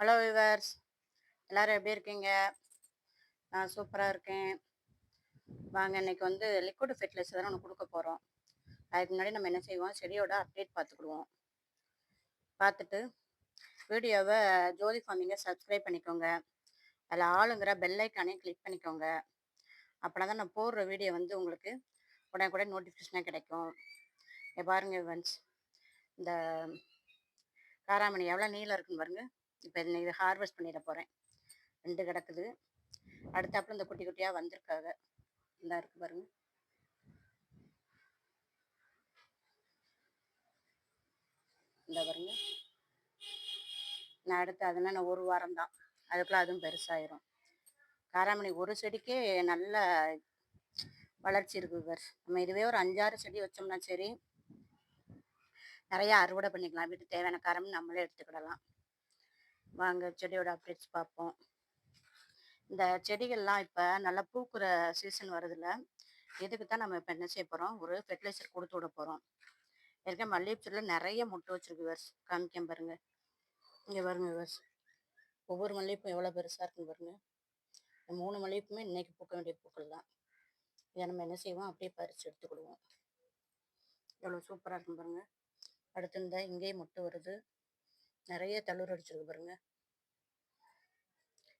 Hello viewers எல்லோரும் எப்படி இருக்கீங்க? நான் சூப்பராக இருக்கேன். வாங்க இன்றைக்கி வந்து லிக்விட் ஃபெர்டிலைசர் தான் ஒன்று கொடுக்க போகிறோம் அதுக்கு முன்னாடி நம்ம என்ன செய்வோம்? செடியோட அப்டேட் பார்த்துக்கிடுவோம். பார்த்துட்டு வீடியோவை ஜோதி ஃபார்மிங்கை சப்ஸ்கிரைப் பண்ணிக்கோங்க. அதில் ஆளுங்கிற பெல்லைக்கானே கிளிக் பண்ணிக்கோங்க. அப்படின்னா தான் நான் போடுற வீடியோ வந்து உங்களுக்கு உடனே கூட நோட்டிஃபிகேஷனாக கிடைக்கும். பாருங்க இவன்ஸ் இந்த காராமணி எவ்வளோ நீளம் இருக்குன்னு பாருங்கள் இப்போ இதை ஹார்வெஸ்ட் பண்ணிட போகிறேன் ரெண்டு கிடக்குது. அடுத்தாப்புல இந்த குட்டி குட்டியாக வந்திருக்காங்க இதாக இருக்கு பாருங்க. இந்த பாருங்க. நான் அடுத்து அதுனா நான் ஒரு வாரம் தான் அதுக்குள்ள அதுவும் பெருசாயிரும். காராமணி ஒரு செடிக்கே நல்ல வளர்ச்சி இருக்குது நம்ம இதுவே ஒரு அஞ்சாறு செடி வச்சோம்னா சரி நிறைய அறுவடை பண்ணிக்கலாம். வீட்டுக்கு தேவையான காரம் நம்மளே எடுத்துக்கிடலாம். வாங்க செடியோட அப்டேட்ஸ் பார்ப்போம். இந்த செடிகள்லாம் இப்போ நல்லா பூக்குற சீசன் வருதுல்ல இதுக்கு தான் நம்ம இப்போ என்ன செய்ய போகிறோம் ஒரு ஃபெர்டிலைசர் கொடுத்து விட போகிறோம் இருக்க மல்லிகை செடியில் நிறைய முட்டை வச்சிருக்கு விவர்ஸ் காமிக்கம் பாருங்க. இங்கே பாருங்க விவர்ஸ் ஒவ்வொரு மல்லிகைப்பும் எவ்வளோ பெருசாக இருக்குன்னு பாருங்க. இந்த மூணு மல்லிகைப்புமே இன்றைக்கி பூக்க வேண்டிய பூக்கள் தான். இதை நம்ம என்ன செய்வோம்? அப்படியே பறித்து எடுத்துக்கிடுவோம். எவ்வளோ சூப்பராக இருக்கும் பாருங்கள் அடுத்து இந்த இங்கேயும் முட்டை வருது. நிறைய தள்ளூர் அடிச்சிருக்கு பாருங்க.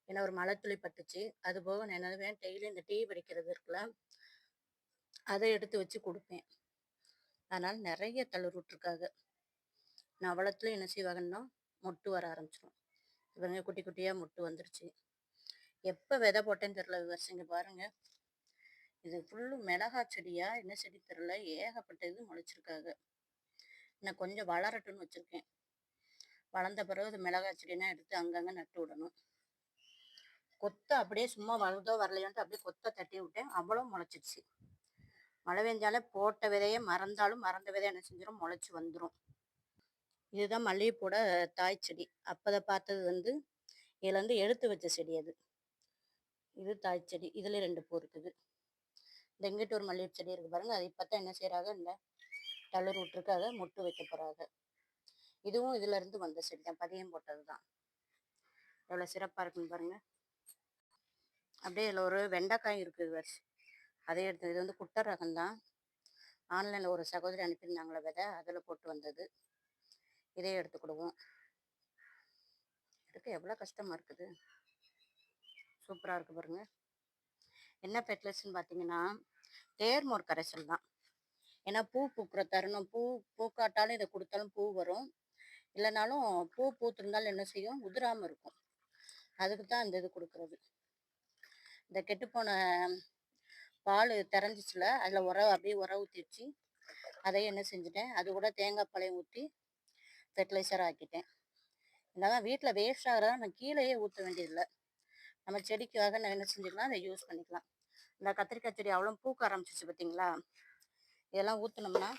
ஏன்னா ஒரு மழை துளி பட்டுச்சு. அது போக நான் என்ன டெய்லி இந்த டீ வடிக்கிறது இருக்குல்ல அதை எடுத்து வச்சு கொடுப்பேன். அதனால் நிறைய தளர் விட்டுருக்காங்க நான் வளத்துல என்ன செய்வாங்கன்னா மொட்டு வர ஆரம்பிச்சிடும் இவங்க குட்டி குட்டியாக மொட்டு வந்துருச்சு. எப்போ விதை போட்டேன்னு தெரில விவசாயிங்க பாருங்க. இது ஃபுல்லும் மிளகா செடியா என்ன செடி தெரில ஏகப்பட்ட இது முளைச்சிருக்காங்க. நான் கொஞ்சம் வளரட்டும்னு வச்சுருக்கேன். வளர்ந்த பிறகு அது மிளகாய் செடினா எடுத்து அங்கங்கே நட்டு விடணும். கொத்தை அப்படியே சும்மா வளர்ந்தோ வரலையோன்ட்டு அப்படியே கொத்தை தட்டி விட்டேன். அவ்வளோ முளைச்சிடுச்சு. மழை பெஞ்சாலே போட்ட விதையை மறந்தாலும் மறந்த விதை என்ன செஞ்சிடும் முளைச்சி வந்துடும் இதுதான் மல்லிகைப்பூட தாய் செடி. அப்போதை பார்த்தது வந்து இதுலேருந்து எடுத்து வச்ச செடி அது. இது தாய் செடி. இதில் ரெண்டு பூ இருக்குது. இந்த எங்கிட்ட ஒரு மல்லிகை செடி இருக்குது பாருங்கள் அது இப்போ தான் என்ன செய்கிறாங்க இந்த தளர் விட்டுருக்காக முட்டு வைக்க போகிறாங்க இதுவும் இதுல இருந்து வந்த செடி தான். பதியம் போட்டது தான். எவ்வளோ சிறப்பாக இருக்குன்னு பாருங்க. அப்படியே இதில் ஒரு வெண்டைக்காய் இருக்குது வர்ஸ் அதே எடுத்து இது வந்து குட்டை ரகம் தான். ஆன்லைனில் ஒரு சகோதரி அனுப்பியிருந்தாங்களே விதை அதில் போட்டு வந்தது. இதே எடுத்துக்கிடுவோம் இருக்கு எவ்வளோ கஷ்டமாக இருக்குது. சூப்பராக இருக்குது பாருங்க. என்ன பெட்லஸ்ன்னு பார்த்தீங்கன்னா தேர்மோர் கரைசல் தான். ஏன்னா பூ பூக்கிற தருணம் பூ பூக்காட்டாலும் இதை கொடுத்தாலும் பூ வரும். இல்லைனாலும் பூ பூத்திருந்தாலும் என்ன செய்யும்? உதிராமல் இருக்கும். அதுக்கு தான் அந்த இது கொடுக்குறது. இந்த கெட்டுப்போன பால் திறஞ்சிச்சுல அதில் உர அப்படியே உர ஊற்றிடுச்சு அதையும் என்ன செஞ்சுட்டேன்? அது கூட தேங்காய் பழையம் ஊற்றி ஃபெர்டிலைசர் ஆக்கிட்டேன். இருந்தாலும் வீட்டில் வேஸ்ட் ஆகிறதா நம்ம கீழேயே ஊற்ற வேண்டியதில்லை. நம்ம செடிக்காக நான் என்ன செஞ்சுக்கலாம்? அதை யூஸ் பண்ணிக்கலாம். இந்த கத்திரிக்காய் செடி அவ்வளோ பூக்க ஆரம்பிச்சிச்சு பார்த்தீங்களா இதெல்லாம் ஊற்றினோம்னா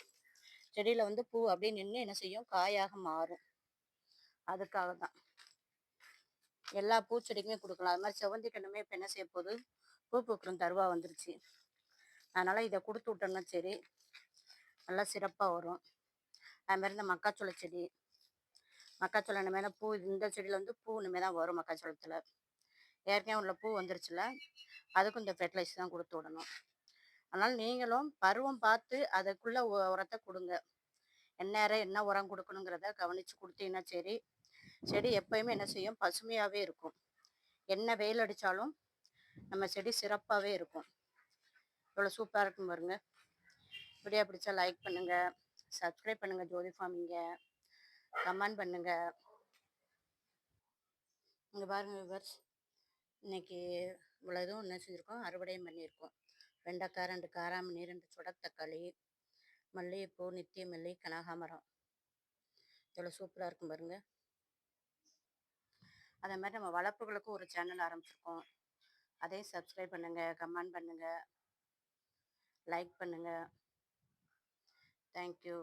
செடியில் வந்து பூ அப்படியே நின்று என்ன செய்யும்? காயாக மாறும். அதுக்காக தான் எல்லா பூச்செடிக்குமே கொடுக்கலாம். அது மாதிரி செவந்தி கண்ணுமே இப்போ என்ன செய்ய போகுது? பூ பூக்கிற தருவா வந்துருச்சு. அதனால் இதை கொடுத்து விட்டோம்னா சரி நல்லா சிறப்பாக வரும். அதுமாரி இந்த மக்காச்சோள செடி மக்காச்சோளம் இனிமேல் தான் பூ இந்த செடியில் வந்து பூ இனிமேல் தான் வரும் மக்காச்சோளத்தில். ஏற்கனவே உள்ள பூ வந்துருச்சுல அதுக்கும் இந்த ஃபெர்டிலைசர் தான் கொடுத்து விடணும். அதனால் நீங்களும் பருவம் பார்த்து அதுக்குள்ளே உரத்தை கொடுங்க. எந்நேரம் என்ன உரம் கொடுக்கணுங்கிறத கவனித்து கொடுத்தீங்கன்னா சரி செடி எப்பயுமே என்ன செய்யும்? பசுமையாகவே இருக்கும். என்ன வெயில் அடித்தாலும் நம்ம செடி சிறப்பாகவே இருக்கும். இவ்வளோ சூப்பராக இருக்கும் பாருங்க. வீடியோ பிடிச்சா லைக் பண்ணுங்கள் சப்ஸ்கிரைப் பண்ணுங்கள் ஜோதி ஃபார்மிங்க. கமெண்ட் பண்ணுங்கள் இங்கே பாருங்கள் விவர்ஸ் இன்னைக்கு இவ்வளோ இதுவும் என்ன செஞ்சுருக்கோம்? அறுவடையும் பண்ணியிருக்கோம். வெண்டைக்காய் ரெண்டு காராமணி ரெண்டு சுடத்தக்காளி மல்லிகைப்பூ நித்திய மல்லி கனகாமரம். இவ்வளோ சூப்பராக இருக்கும் பாருங்கள் அதே மாதிரி நம்ம வளர்ப்புகளுக்கும் ஒரு சேனல் ஆரம்பிச்சிருக்கோம். அதையும் சப்ஸ்கிரைப் பண்ணுங்கள் கமெண்ட் பண்ணுங்கள் லைக் பண்ணுங்கள் தேங்க்யூ.